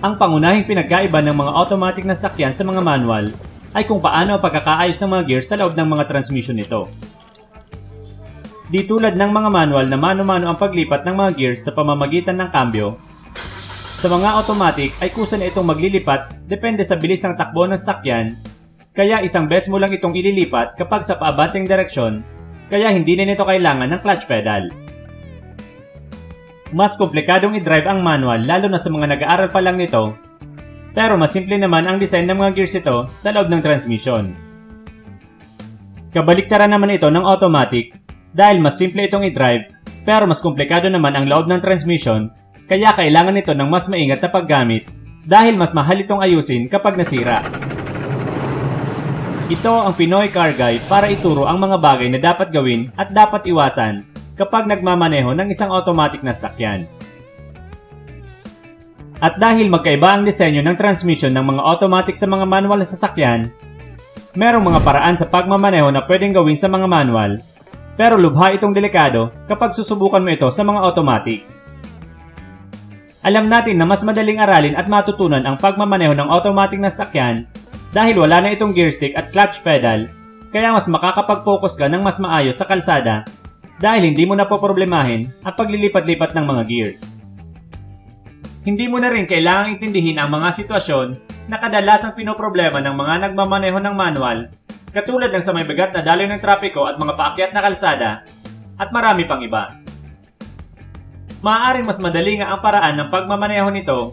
Ang pangunahing pinagkaiba ng mga automatic na sakyan sa mga manual ay kung paano pagkakaayos ng mga gears sa loob ng mga transmission nito. Di tulad ng mga manual na mano-mano ang paglipat ng mga gears sa pamamagitan ng kambyo, sa mga automatic ay kusa na itong maglilipat depende sa bilis ng takbo ng sakyan, kaya isang beses mo lang itong ililipat kapag sa paabanting direksyon, kaya hindi na nito kailangan ng clutch pedal. Mas komplikadong i-drive ang manual lalo na sa mga nag-aaral pa lang nito, pero mas simple naman ang design ng mga gears ito sa loob ng transmission. Kabaliktaran naman ito ng automatic dahil mas simple itong i-drive pero mas komplikado naman ang loob ng transmission kaya kailangan nito ng mas maingat na paggamit dahil mas mahal itong ayusin kapag nasira. Ito ang Pinoy Car Guide para ituro ang mga bagay na dapat gawin at dapat iwasan kapag nagmamaneho ng isang automatic na sakyan. At dahil magkaiba ang disenyo ng transmission ng mga automatic sa mga manual na sasakyan, merong mga paraan sa pagmamaneho na pwedeng gawin sa mga manual, pero lubha itong delikado kapag susubukan mo ito sa mga automatic. Alam natin na mas madaling aralin at matutunan ang pagmamaneho ng automatic na sakyan dahil wala na itong gear stick at clutch pedal, kaya mas makakapag-focus ka ng mas maayos sa kalsada dahil hindi mo na poproblemahin ang paglilipat-lipat ng mga gears. Hindi mo na rin kailangang intindihin ang mga sitwasyon na kadalasang pinoproblema ng mga nagmamaneho ng manual katulad ng sa may bigat na daloy ng trapiko at mga paakyat na kalsada at marami pang iba. Maaaring mas madali nga ang paraan ng pagmamaneho nito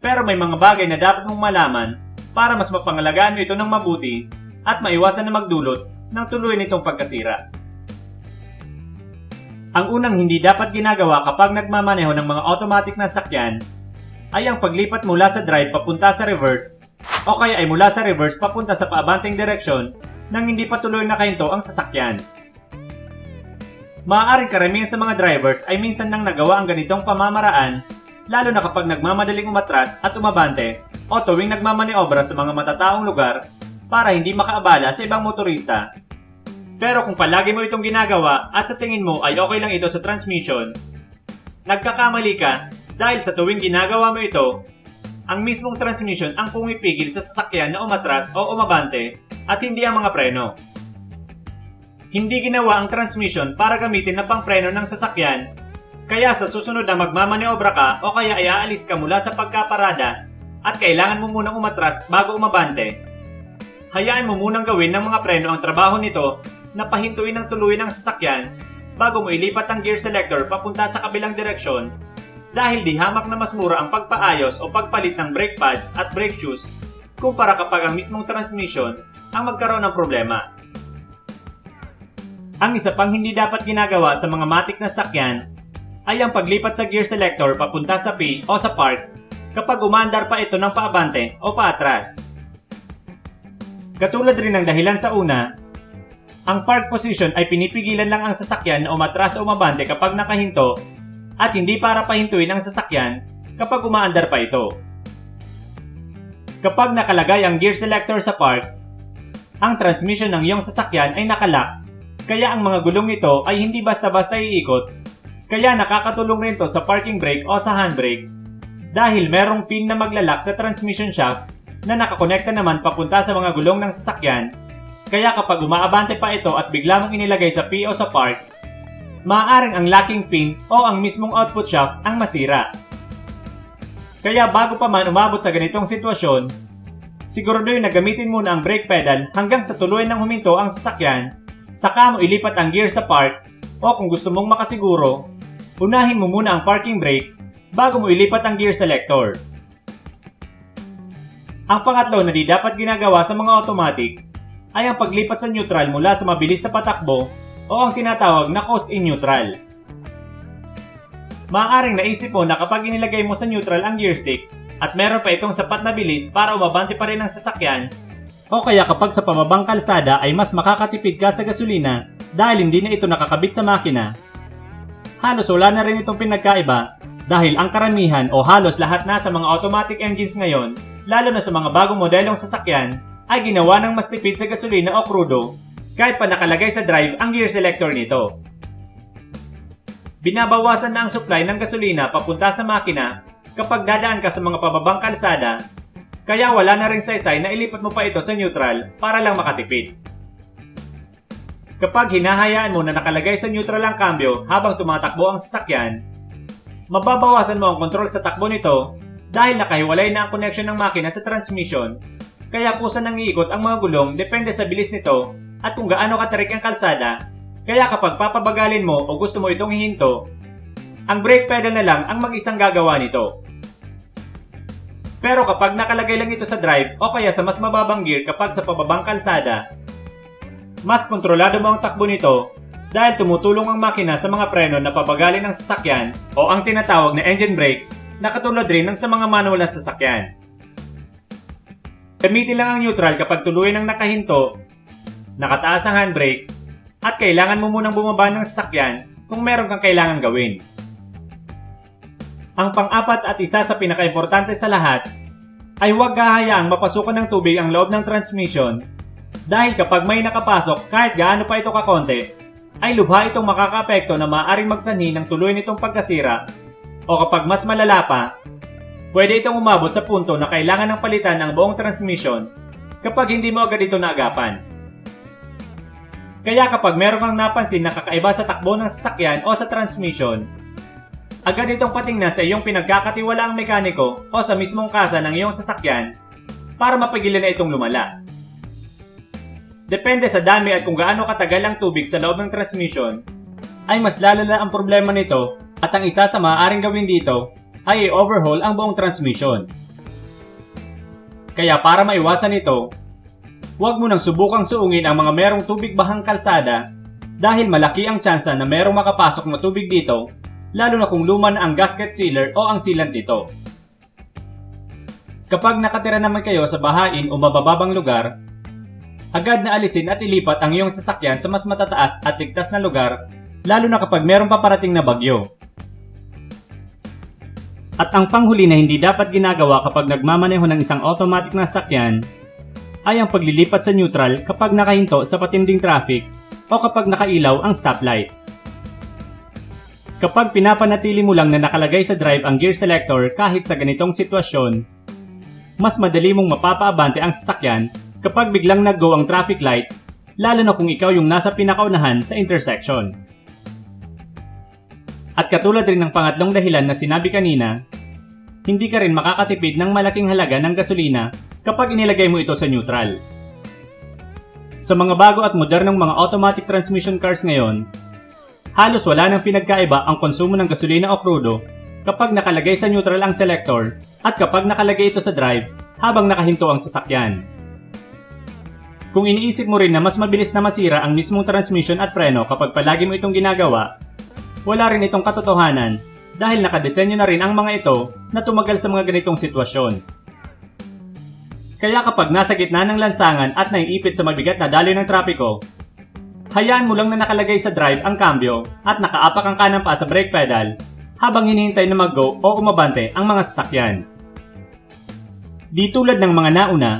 pero may mga bagay na dapat mong malaman para mas mapangalagaan mo ito ng mabuti at maiwasan na magdulot ng tuloy nitong pagkasira. Ang unang hindi dapat ginagawa kapag nagmamaneho ng mga automatic na sakyan ay ang paglipat mula sa drive papunta sa reverse o kaya ay mula sa reverse papunta sa paabanteng direksyon nang hindi pa tuloy nakahinto ang sasakyan. Maaaring karamihan sa mga drivers ay minsan nang nagawa ang ganitong pamamaraan lalo na kapag nagmamadaling umatras at umabante o tuwing nagmamaniobra sa mga matataong lugar para hindi makaabala sa ibang motorista pero kung palagi mo itong ginagawa at sa tingin mo ay okay lang ito sa transmission, nagkakamali ka dahil sa tuwing ginagawa mo ito, ang mismong transmission ang pumipigil sa sasakyan na umatras o umabante at hindi ang mga preno. Hindi ginawa ang transmission para gamitin na pangpreno ng sasakyan, kaya sa susunod na magmamaniobra ka o kaya ay aalis ka mula sa pagkaparada at kailangan mo munang umatras bago umabante, hayaan mo munang gawin ng mga preno ang trabaho nito na pahintuin ng tuluyan ng sasakyan bago mo ilipat ang gear selector papunta sa kabilang direksyon dahil di hamak na mas mura ang pagpaayos o pagpalit ng brake pads at brake shoes kumpara kapag ang mismong transmission ang magkaroon ng problema. Ang isa pang hindi dapat ginagawa sa mga matik na sakyan ay ang paglipat sa gear selector papunta sa P o sa park kapag umandar pa ito ng paabante o paatras. Katulad rin ng dahilan sa una, ang park position ay pinipigilan lang ang sasakyan na umatras o umabante kapag nakahinto at hindi para pahintuin ang sasakyan kapag umaandar pa ito. Kapag nakalagay ang gear selector sa park, ang transmission ng iyong sasakyan ay nakalock kaya ang mga gulong nito ay hindi basta-basta iikot kaya nakakatulong rin to sa parking brake o sa handbrake dahil merong pin na maglalak sa transmission shaft na nakakonekta naman papunta sa mga gulong ng sasakyan kaya kapag umaabante pa ito at bigla mong inilagay sa P o sa park, maaaring ang locking pin o ang mismong output shaft ang masira. Kaya bago pa man umabot sa ganitong sitwasyon, siguraduhin na gamitin muna ang brake pedal hanggang sa tuluyan ng huminto ang sasakyan, saka mo ilipat ang gear sa park o kung gusto mong makasiguro, unahin mo muna ang parking brake bago mo ilipat ang gear selector. Ang pangatlo na di dapat ginagawa sa mga automatic ay ang paglipat sa neutral mula sa mabilis na patakbo o ang tinatawag na coast in neutral. Maaaring naisip mo na kapag inilagay mo sa neutral ang gear stick at meron pa itong sapat na bilis para umabante pa rin ang sasakyan, o kaya kapag sa pamabang kalsada ay mas makakatipid ka sa gasolina dahil hindi na ito nakakabit sa makina, halos wala na rin itong pinagkaiba dahil ang karamihan o halos lahat na sa mga automatic engines ngayon, lalo na sa mga bagong modelong sasakyan, ay ginawa ng mas tipid sa gasolina o krudo kahit pa nakalagay sa drive ang gear selector nito. Binabawasan na ang supply ng gasolina papunta sa makina kapag dadaan ka sa mga pababang kalsada, kaya wala na rin saysay na ilipat mo pa ito sa neutral para lang makatipid. Kapag hinahayaan mo na nakalagay sa neutral ang kambyo habang tumatakbo ang sasakyan, mababawasan mo ang kontrol sa takbo nito dahil nakahiwalay na ang connection ng makina sa transmission, kaya kusa nang iikot ang mga gulong depende sa bilis nito at kung gaano katarik ang kalsada, kaya kapag papabagalin mo o gusto mo itong hihinto, ang brake pedal na lang ang mag-isang gagawa nito. Pero kapag nakalagay lang ito sa drive o kaya sa mas mababang gear kapag sa pababang kalsada, mas kontrolado mo ang takbo nito dahil tumutulong ang makina sa mga preno na pabagalin ng sasakyan o ang tinatawag na engine brake na katulad rin ng sa mga manual na sasakyan. Gamitin lang ang neutral kapag tuluyan ng nakahinto, nakataas ang handbrake, at kailangan mo munang bumaba ng sasakyan kung meron kang kailangan gawin. Ang pang-apat at isa sa pinakaimportante sa lahat ay huwag hahayaang mapasukan ng tubig ang loob ng transmission dahil kapag may nakapasok kahit gaano pa ito kakonte, ay lubha itong makakaapekto na maaaring magsanhi ng tuloy nitong pagkasira o kapag mas malala pa, pwede itong umabot sa punto na kailangan ng palitan ng buong transmission kapag hindi mo agad ito naagapan. Kaya kapag meron kang napansin na kakaiba sa takbo ng sasakyan o sa transmission, agad itong patingnan sa iyong pinagkakatiwalaang mekaniko o sa mismong kasa ng iyong sasakyan para mapigilan na itong lumala. Depende sa dami at kung gaano katagal ang tubig sa loob ng transmission, ay mas lalala ang problema nito at ang isa sa maaaring gawin dito ay i-overhaul ang buong transmission. Kaya para maiwasan ito, huwag mo nang subukang suungin ang mga merong tubig bahang kalsada dahil malaki ang tsansa na merong makapasok na tubig dito lalo na kung luma na ang gasket sealer o ang sealant nito. Kapag nakatira naman kayo sa bahain o mabababang lugar, agad na alisin at ilipat ang iyong sasakyan sa mas matataas at ligtas na lugar lalo na kapag meron paparating na bagyo. At ang panghuli na hindi dapat ginagawa kapag nagmamaneho ng isang automatic na sasakyan ay ang paglilipat sa neutral kapag nakahinto sa patinding traffic o kapag nakailaw ang stoplight. Kapag pinapanatili mo lang na nakalagay sa drive ang gear selector kahit sa ganitong sitwasyon, mas madali mong mapapaabante ang sasakyan kapag biglang nag-go ang traffic lights lalo na kung ikaw yung nasa pinakaunahan sa intersection. At katulad rin ng pangatlong dahilan na sinabi kanina, hindi ka rin makakatipid ng malaking halaga ng gasolina kapag inilagay mo ito sa neutral. Sa mga bago at modernong mga automatic transmission cars ngayon, halos wala nang pinagkaiba ang konsumo ng gasolina o krudo kapag nakalagay sa neutral ang selector at kapag nakalagay ito sa drive habang nakahinto ang sasakyan. Kung iniisip mo rin na mas mabilis na masira ang mismong transmission at preno kapag palagi mo itong ginagawa, wala rin itong katotohanan dahil nakadesenyo na rin ang mga ito na tumagal sa mga ganitong sitwasyon. Kaya kapag nasa gitna ng lansangan at naiipit sa mabigat na daloy ng trapiko, hayaan mo lang na nakalagay sa drive ang kambyo at nakaapak ang kanan pa sa brake pedal habang hinihintay na mag-go o umabante ang mga sasakyan. Di tulad ng mga nauna,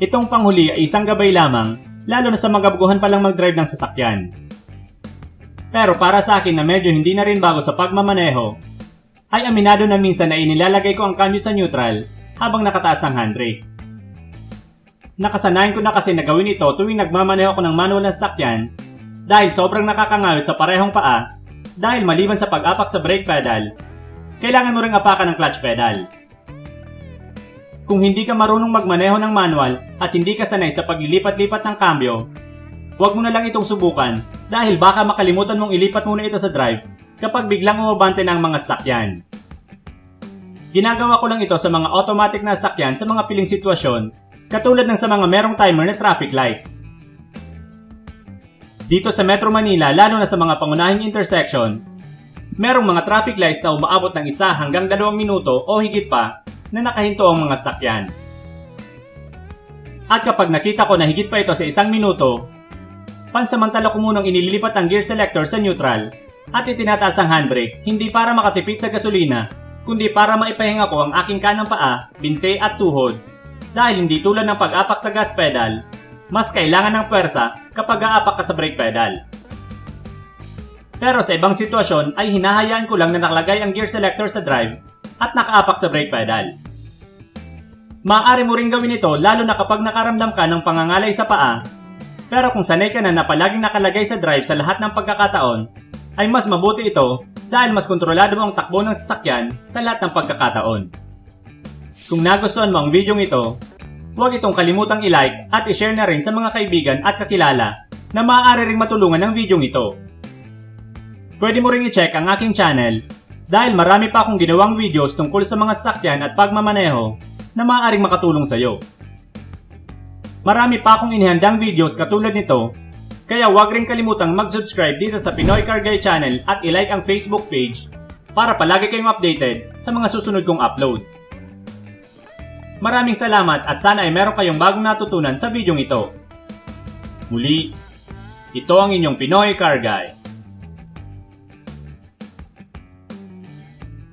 itong panghuli ay isang gabay lamang lalo na sa magabuguhan pa lang mag-drive ng sasakyan. Pero para sa akin na medyo hindi na rin bago sa pagmamaneho, ay aminado na minsan na inilalagay ko ang cambio sa neutral habang nakataas ang handbrake. Nakasanayan ko na kasi na gawin ito tuwing nagmamaneho ako ng manual na sasakyan dahil sobrang nakakangawit sa parehong paa dahil maliban sa pag-apak sa brake pedal, kailangan mo ring apakan ng clutch pedal. Kung hindi ka marunong magmaneho ng manual at hindi ka sanay sa paglilipat-lipat ng cambio, huwag mo na lang itong subukan dahil baka makalimutan mong ilipat muna ito sa drive kapag biglang umabante ng mga sasakyan. Ginagawa ko lang ito sa mga automatic na sasakyan sa mga piling sitwasyon katulad ng sa mga merong timer na traffic lights. Dito sa Metro Manila, lalo na sa mga pangunahing intersection, merong mga traffic lights na umaabot ng isa hanggang dalawang minuto o higit pa na nakahinto ang mga sakyan. At kapag nakita ko na higit pa ito sa isang minuto, pansamantala ko munang inililipat ang gear selector sa neutral at itinataas ang handbrake hindi para makatipid sa gasolina, kundi para maipahinga ko ang aking kanang paa, binte at tuhod. Dahil hindi tulad ng pag-apak sa gas pedal, mas kailangan ng pwersa kapag aapak ka sa brake pedal. Pero sa ibang sitwasyon ay hinahayaan ko lang na nakalagay ang gear selector sa drive at nakaapak sa brake pedal. Maaari mo ring gawin ito lalo na kapag nakaramdam ka ng pangangalay sa paa, pero kung sanay ka na na palaging nakalagay sa drive sa lahat ng pagkakataon, ay mas mabuti ito dahil mas kontrolado mo ang takbo ng sasakyan sa lahat ng pagkakataon. Kung nagustuhan mo ang video ito, huwag itong kalimutang i-like at i-share na rin sa mga kaibigan at kakilala na maaari ring matulungan ng video ito. Pwede mo ring i-check ang aking channel dahil marami pa akong ginawang videos tungkol sa mga sasakyan at pagmamaneho na maaaring makatulong sa iyo. Marami pa akong inihandang videos katulad nito, kaya huwag rin kalimutang mag-subscribe dito sa Pinoy Car Guy channel at i-like ang Facebook page para palagi kayong updated sa mga susunod kong uploads. Maraming salamat at sana ay meron kayong bagong natutunan sa videong ito. Muli, ito ang inyong Pinoy Car Guy.